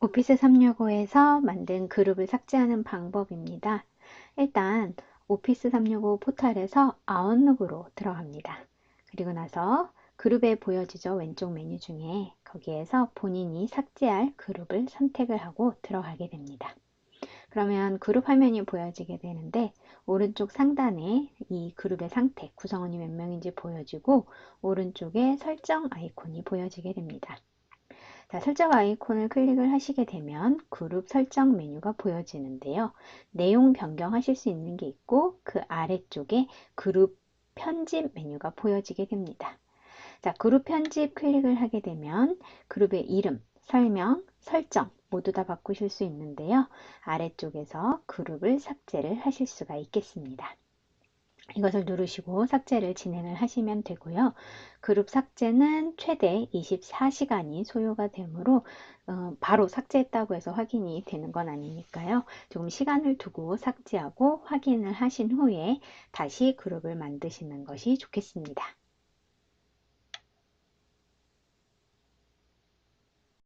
오피스 365에서 만든 그룹을 삭제하는 방법입니다. 일단 오피스 365 포탈에서 아웃룩으로 들어갑니다. 그리고 나서 그룹에 보여지죠. 왼쪽 메뉴 중에 거기에서 본인이 삭제할 그룹을 선택을 하고 들어가게 됩니다. 그러면 그룹 화면이 보여지게 되는데 오른쪽 상단에 이 그룹의 상태, 구성원이 몇 명인지 보여지고 오른쪽에 설정 아이콘이 보여지게 됩니다. 자, 설정 아이콘을 클릭을 하시게 되면 그룹 설정 메뉴가 보여지는데요. 내용 변경하실 수 있는 게 있고 그 아래쪽에 그룹 편집 메뉴가 보여지게 됩니다. 자, 그룹 편집 클릭을 하게 되면 그룹의 이름, 설명, 설정 모두 다 바꾸실 수 있는데요. 아래쪽에서 그룹을 삭제를 하실 수가 있겠습니다. 이것을 누르시고 삭제를 진행을 하시면 되고요. 그룹 삭제는 최대 24시간이 소요가 되므로 어, 바로 삭제했다고 해서 확인이 되는 건 아니니까요. 조금 시간을 두고 삭제하고 확인을 하신 후에 다시 그룹을 만드시는 것이 좋겠습니다.